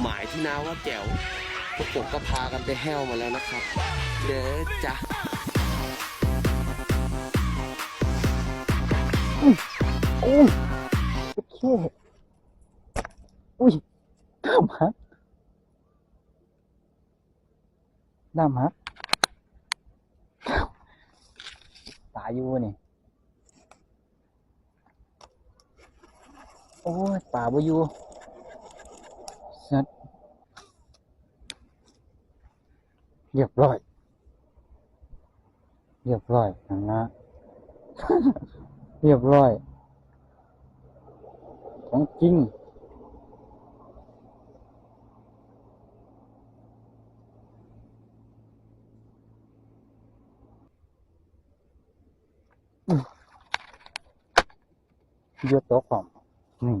หมายที่น้าว่าแจ๋วพวกผมก็พากันไปแห้วมาแล้วนะครับ เด้อจ้ะโอ้ยโอเคอุ้ยน้ำฮักน้ำฮักตายอยู่นี่โอ้ยป่าบ่อยู่ สัตเรียบร้อย เรียบร้อยนะนะ เรียบร้อย ของจริงเยอะโต๊ะของนี่